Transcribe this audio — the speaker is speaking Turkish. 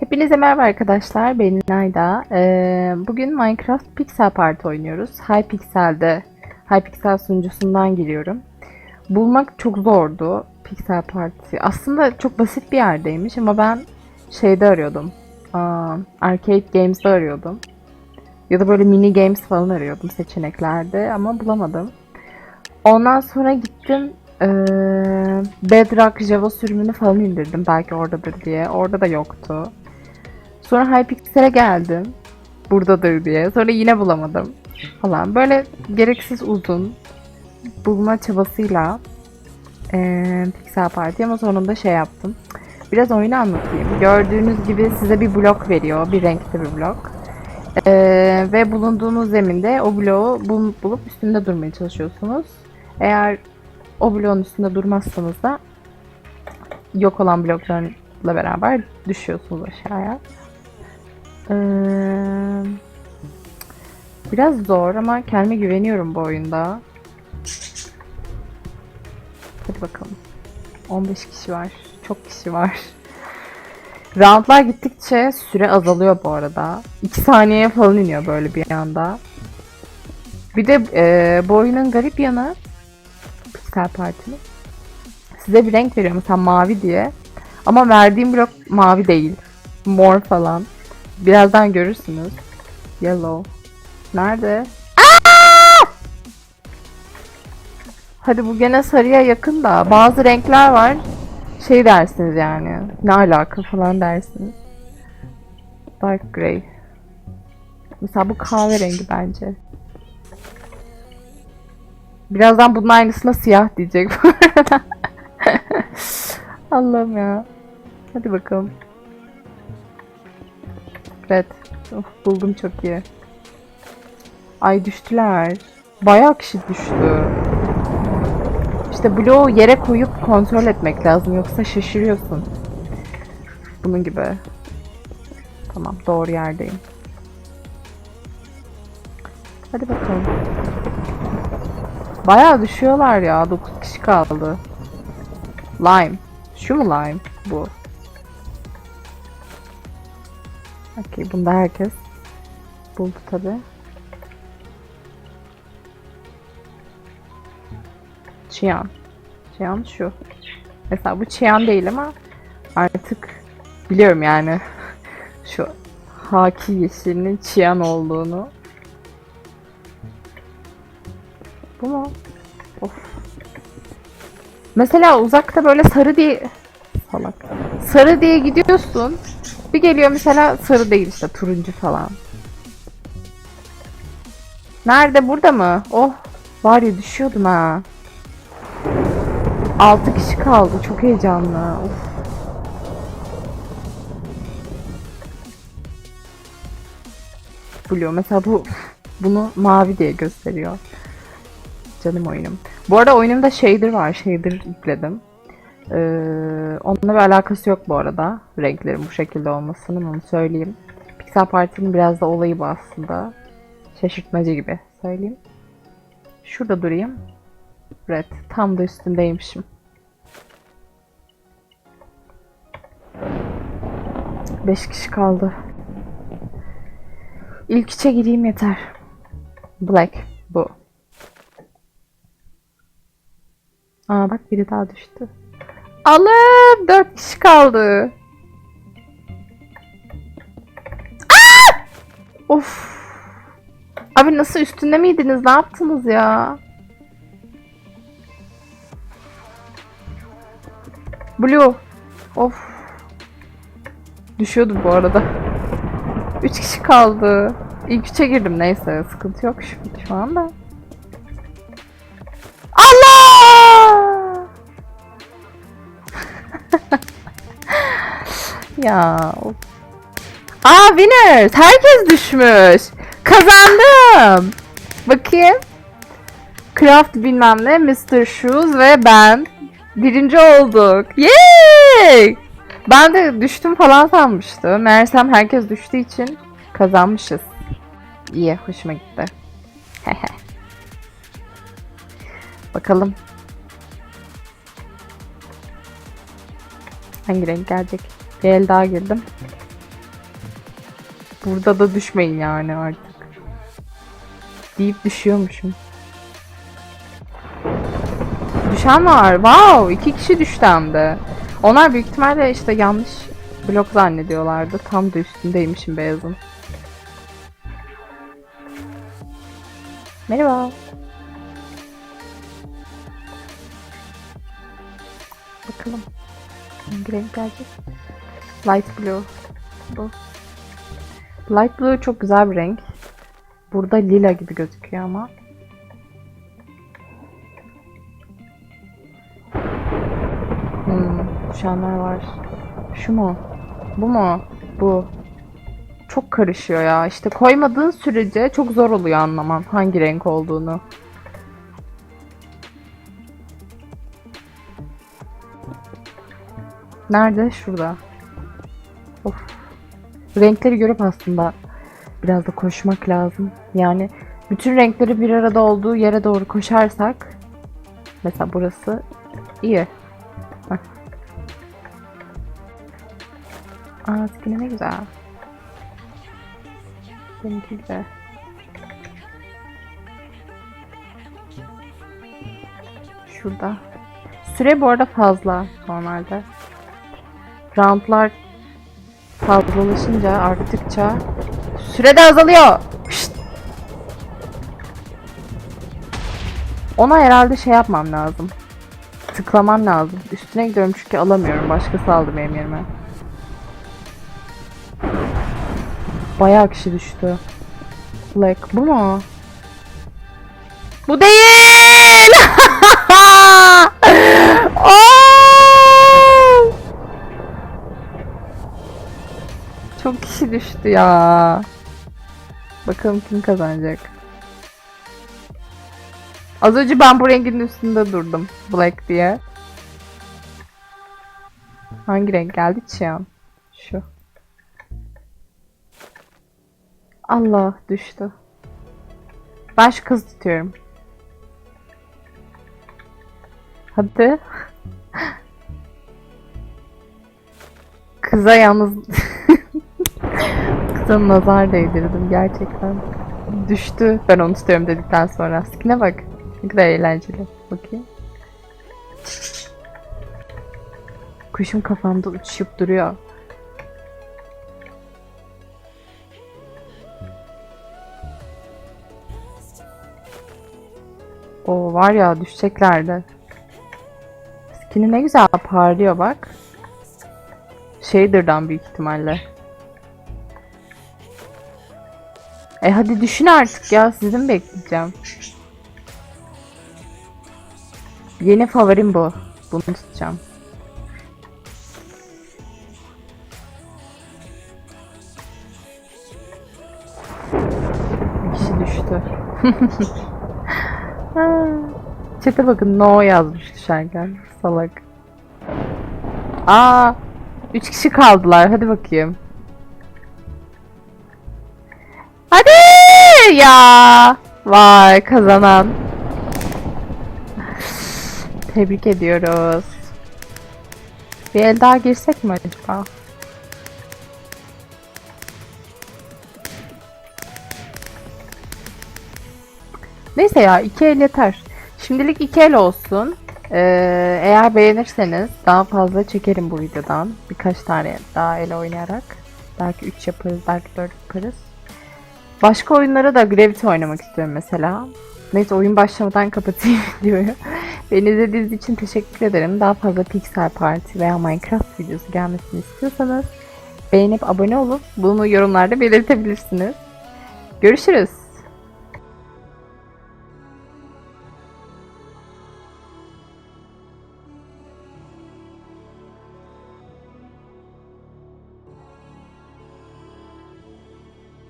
Hepinize merhaba arkadaşlar. Ben Nayda. Ee, bugün Minecraft Pixel Party oynuyoruz. Hypixel'de, Hypixel sunucusundan giriyorum. Bulmak çok zordu Pixel Party. Aslında çok basit bir yerdeymiş ama ben şeyde arıyordum. Aa, arcade Games'de arıyordum. Ya da böyle mini games falan arıyordum seçeneklerde ama bulamadım. Ondan sonra gittim ee, Bedrock Java sürümünü falan indirdim belki oradadır diye. Orada da yoktu. Sonra Hypixel'e geldim. Buradadır diye. Sonra yine bulamadım falan. Böyle gereksiz uzun bulma çabasıyla ee, Pixel Party ama sonunda şey yaptım. Biraz oyunu anlatayım. Gördüğünüz gibi size bir blok veriyor. Bir renkli bir blok. Ee, ve bulunduğunuz zeminde o bloğu bul- bulup üstünde durmaya çalışıyorsunuz. Eğer o bloğun üstünde durmazsanız da yok olan bloklarla beraber düşüyorsunuz aşağıya. Ee, biraz zor ama kendime güveniyorum bu oyunda. Hadi bakalım. 15 kişi var. Çok kişi var. Roundlar gittikçe süre azalıyor bu arada. 2 saniyeye falan iniyor böyle bir anda. Bir de e, bu oyunun garip yanı Pixel Party'nin size bir renk veriyor mesela mavi diye. Ama verdiğim blok mavi değil. Mor falan. Birazdan görürsünüz. Yellow. Nerede? Aa! Hadi bu gene sarıya yakın da bazı renkler var. Şey dersiniz yani. Ne alaka falan dersiniz. Dark gray. Mesela bu kahverengi bence. Birazdan bunun aynısına siyah diyecek bu arada. Allah'ım ya. Hadi bakalım. Red. Of, buldum çok iyi. Ay düştüler. Bayağı kişi düştü. İşte bloğu yere koyup kontrol etmek lazım yoksa şaşırıyorsun. Bunun gibi. Tamam doğru yerdeyim. Hadi bakalım. Bayağı düşüyorlar ya. 9 kişi kaldı. Lime. Şu mu lime? Bu. Okey bunda herkes buldu tabi. Çiyan. Çiyan şu. Mesela bu çiyan değil ama artık biliyorum yani şu haki yeşilinin çiyan olduğunu. Bu mu? Of. Mesela uzakta böyle sarı diye salak. Sarı diye gidiyorsun. Bir geliyor mesela sarı değil işte turuncu falan. Nerede burada mı? Oh var ya düşüyordum ha. 6 kişi kaldı. Çok heyecanlı. Of. Blue mesela bu bunu mavi diye gösteriyor. Canım oyunum. Bu arada oyunumda shader var. Shader yükledim. Ee, onunla bir alakası yok bu arada. Renklerin bu şekilde olmasının onu söyleyeyim. Pixel Party'nin biraz da olayı bu aslında. Şaşırtmacı gibi söyleyeyim. Şurada durayım. Red. Tam da üstündeymişim. 5 kişi kaldı. İlk içe gireyim yeter. Black. Bu. Aa bak biri daha düştü. Alım! 4 kişi kaldı. Aa! Of. Abi nasıl üstünde miydiniz? Ne yaptınız ya? Blue. Of. Düşüyordum bu arada. 3 kişi kaldı. İlk üçe girdim neyse sıkıntı yok şu, şu anda. Ya. of. Aa winners. Herkes düşmüş. Kazandım. Bakayım. Craft bilmem ne, Mr. Shoes ve ben birinci olduk. Yay! Ben de düştüm falan sanmıştım. Meğersem herkes düştüğü için kazanmışız. İyi, hoşuma gitti. Bakalım. Hangi renk gelecek? Bir el daha girdim. Burada da düşmeyin yani artık. Deyip düşüyormuşum. Düşen var. Wow! iki kişi düştü hem de. Onlar büyük ihtimalle işte yanlış blok zannediyorlardı. Tam da üstündeymişim beyazın. Merhaba. Bakalım. Hangi renk gelecek? Light blue. Bu. Light blue çok güzel bir renk. Burada lila gibi gözüküyor ama. Hmm, düşenler var. Şu mu? Bu mu? Bu. Çok karışıyor ya. İşte koymadığın sürece çok zor oluyor anlaman hangi renk olduğunu. Nerede? Şurada. Of. Renkleri görüp aslında biraz da koşmak lazım. Yani bütün renkleri bir arada olduğu yere doğru koşarsak mesela burası iyi. Bak. Aa skini ne güzel. Benimki de. Şurada. Süre bu arada fazla normalde. Roundlar fazlalaşınca arttıkça süre de azalıyor. Şşt! Ona herhalde şey yapmam lazım. Tıklamam lazım. Üstüne gidiyorum çünkü alamıyorum. Başkası aldı benim yerime. Bayağı kişi düştü. Black. Bu mu? Bu değil! Düştü ya. Bakalım kim kazanacak. Az önce ben bu rengin üstünde durdum. Black diye. Hangi renk geldi? Çiyan. Şu. Allah düştü. Ben şu kız tutuyorum. Hadi. Kıza yalnız Kıza nazar değdirdim gerçekten. Düştü. Ben onu tutuyorum dedikten sonra. Skine bak. Ne kadar eğlenceli. Bakayım. Kuşum kafamda uçuşup duruyor. O var ya düşeceklerdi. Skin'i ne güzel parlıyor bak. Shader'dan büyük ihtimalle. E hadi düşün artık ya sizin mi bekleyeceğim. Yeni favorim bu. Bunu tutacağım. Bir kişi düştü. Çete bakın no yazmış düşerken. Salak. Aa, üç kişi kaldılar. Hadi bakayım. Hadi ya. Vay kazanan. Tebrik ediyoruz. Bir el daha girsek mi acaba? Neyse ya iki el yeter. Şimdilik iki el olsun. Ee, eğer beğenirseniz daha fazla çekerim bu videodan. Birkaç tane daha el oynayarak. Belki 3 yaparız, belki 4 yaparız. Başka oyunlara da Gravity oynamak istiyorum mesela. Neyse oyun başlamadan kapatayım videoyu. Beni izlediğiniz için teşekkür ederim. Daha fazla Pixel Party veya Minecraft videosu gelmesini istiyorsanız beğenip abone olup bunu yorumlarda belirtebilirsiniz. Görüşürüz.